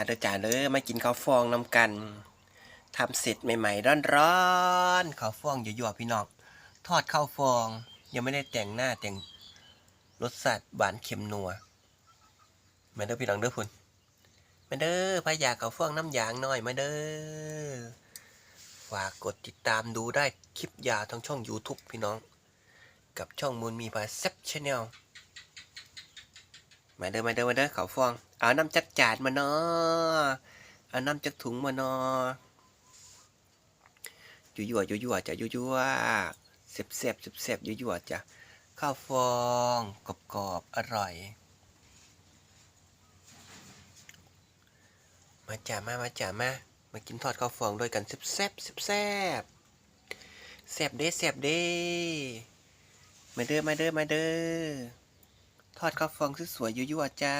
มาเด้อจ้าเลยมากินข้าวฟองน้ำกันทำเสร็จใหม่ ๆ ร้อนๆข้าวฟองยั่วๆพี่น้องทอดข้าวฟอง ยังไม่ได้แต่งหน้าแต่งรสชาติหวานเค็มนัวมาเด้อพี่น้องเด้อพุ่นมาเด้อพายาข้าวฟองน้ำยางหน่อยมาเด้อฝากกดติดตามดูได้คลิปยาทั้งช่อง YouTube พี่น้อง กับช่องมูลมีพาเซ็ปชแนล มาเด้อมาเด้อมาเด้อเขาวฟอง เอาน้ำจัดจาดมาเนาะเอาน้ำจัดถุงมาเนาะยั่วยั่วยั่วยั่วจ้ะยั่วยั่วเสียบเสียบเสียบเสียบยั่วยั่วจ้ะข้าวฟองกรอบกรอบอร่อย มาจ้ามามาจ้ามามากินทอดข้าวฟองด้วยกันเสียบเสียบเสียบเสียบเสียบเด้เสียบเด้มาเด้อมาเด้อมาเด้อ ทอดข้าวฟองสวยๆยั่วๆจ้า